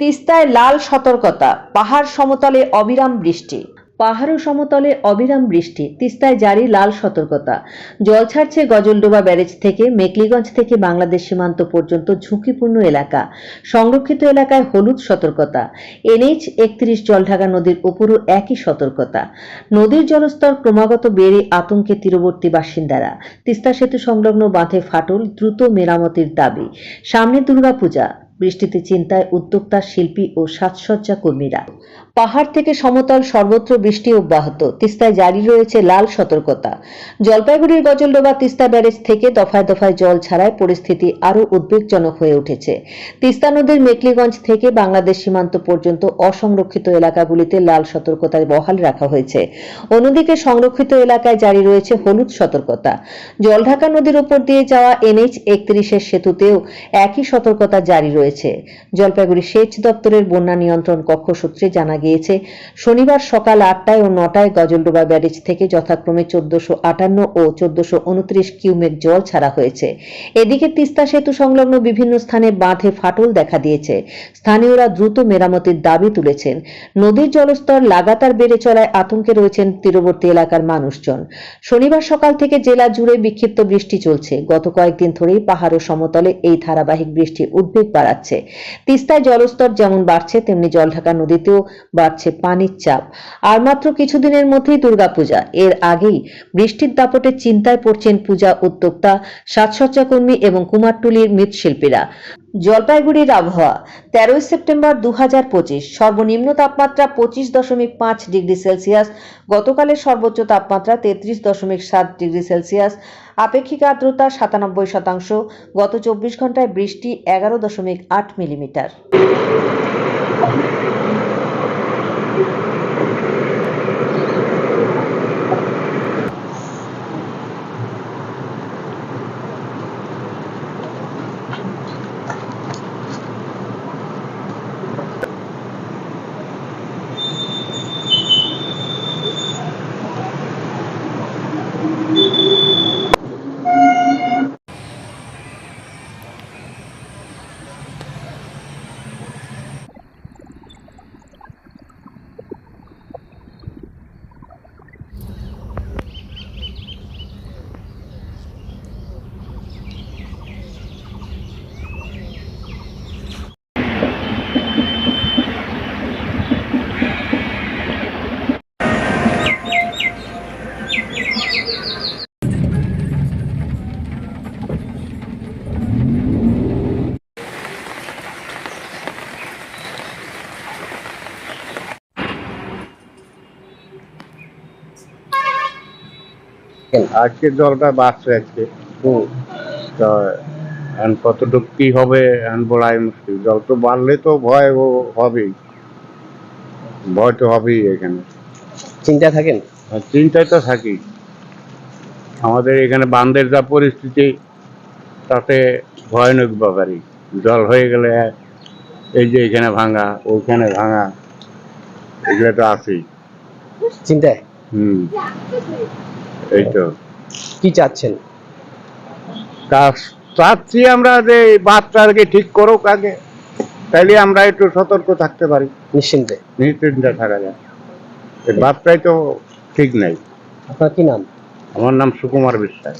তিস্তায় লাল সতর্কতা, পাহাড় সমতলে অবিরাম বৃষ্টি। পাহাড় সমতলে অবিরাম বৃষ্টি, তিস্তায় জারি লাল সতর্কতা। জল ছাড়ছে গজলডোবা ব্যারেজ থেকে, মেকলিগঞ্জ থেকে বাংলাদেশ সীমান্ত পর্যন্ত ঝুঁকিপূর্ণ এলাকা। সংরক্ষিত এলাকায় হলুদ সতর্কতা। এনএইচ একত্রিশ জলঢাকা নদীর উপরও একই সতর্কতা। নদীর জলস্তর ক্রমাগত বেড়ে আতঙ্কে তীরবর্তী বাসিন্দারা। তিস্তা সেতু সংলগ্ন বাঁধে ফাটল দ্রুত মেরামতির দাবি। সামনে দুর্গাপূজা। বৃষ্টিতে চিন্তায় উদ্যোক্তা শিল্পী ও সাজসজ্জা কর্মীরা। পাহাড় থেকে সমতল সর্বত্র বৃষ্টি অব্যাহত। তিস্তায় জারি রয়েছে লাল সতর্কতা। জলপাইগুড়ির গজলডোবা তিস্তা ব্যারেজ থেকে দফায় দফায় জল ছাড়ায় পরিস্থিতি আরও উদ্বেগজনক হয়ে উঠেছে। তিস্তা নদীর মেকলিগঞ্জ থেকে বাংলাদেশ সীমান্ত পর্যন্ত অসংরক্ষিত এলাকাগুলিতে লাল সতর্কতায় বহাল রাখা হয়েছে। অন্যদিকে সংরক্ষিত এলাকায় জারি রয়েছে হলুদ সতর্কতা। জলঢাকা নদীর উপর দিয়ে যাওয়া এনএইচ একত্রিশের সেতুতেও একই সতর্কতা জারি রয়েছে। জলপাইগুড়ি সেচ দপ্তরের বন্যা নিয়ন্ত্রণ কক্ষ সূত্রে জানা গিয়েছে, শনিবার সকাল আটটায় ও নটায় গজলডোবা ব্যারেজ থেকে যথাক্রমে চোদ্দশো আটান্ন ও চোদ্দশো উনত্রিশ কিউমেক জল ছাড়া হয়েছে। এদিকে তিস্তা সেতু সংলগ্ন বিভিন্ন স্থানে বাঁধে ফাটল দেখা দিয়েছে। স্থানীয়রা দ্রুত মেরামতির দাবি তুলেছেন। নদীর জলস্তর লাগাতার বেড়ে চলায় আতঙ্কে রয়েছেন তীরবর্তী এলাকার মানুষজন। শনিবার সকাল থেকে জেলা জুড়ে বিক্ষিপ্ত বৃষ্টি চলছে। গত কয়েকদিন ধরেই পাহাড় ও সমতলে এই ধারাবাহিক বৃষ্টি উদ্বেগ বাড়াচ্ছে। তিস্তায় জলস্তর যেমন বাড়ছে, তেমনি জলঢাকা নদীতেও বাড়ছে পানির চাপ। আর মাত্র কিছুদিনের মধ্যেই দুর্গাপূজা। এর আগেই বৃষ্টির দাপটে চিন্তায় পড়ছেন পূজা উদ্যোক্তা সাজসজ্জা কর্মী এবং কুমারটুলির মৃৎশিল্পীরা। জলপাইগুড়ির আবহাওয়া, তেরোই সেপ্টেম্বর দু হাজার পঁচিশ, সর্বনিম্ন তাপমাত্রা পঁচিশ দশমিক পাঁচ ডিগ্রি সেলসিয়াস, গতকালের সর্বোচ্চ তাপমাত্রা তেত্রিশ দশমিক সাত ডিগ্রি সেলসিয়াস, আপেক্ষিক আর্দ্রতা সাতানব্বই শতাংশ, গত চব্বিশ ঘন্টায় বৃষ্টি এগারো দশমিক আট মিলিমিটার। আজকে জলটা বাড়ছে আজকে। তো এখন কতটুকু কি হবে এখন বলাই মুশকিল। জল তো বাড়লে তো ভয় হবেই। ভয় তো হবেই এখানে। চিন্তা থাকেন? চিন্তায় তো থাকি। আমাদের এখানে বান্ধের যা পরিস্থিতি তাতে ভয়ানক ব্যাপারই। জল হয়ে গেলে এই যে এখানে ভাঙা ওইখানে ভাঙা এগুলো তো আছেই। চিন্তায়? হুম। এই তো কি চাচ্ছেন? চাচ্ছি আমরা যে এই আগে ঠিক করুক আগে। তাইলে আমরা একটু সতর্ক থাকতে পারি। নিশ্চিন্তে। নিশ্চিন্তে থাকা যায়। এই বাচ্চাই তো ঠিক নাই। আপনার কি নাম? আমার নাম সুকুমার বিশ্বাস।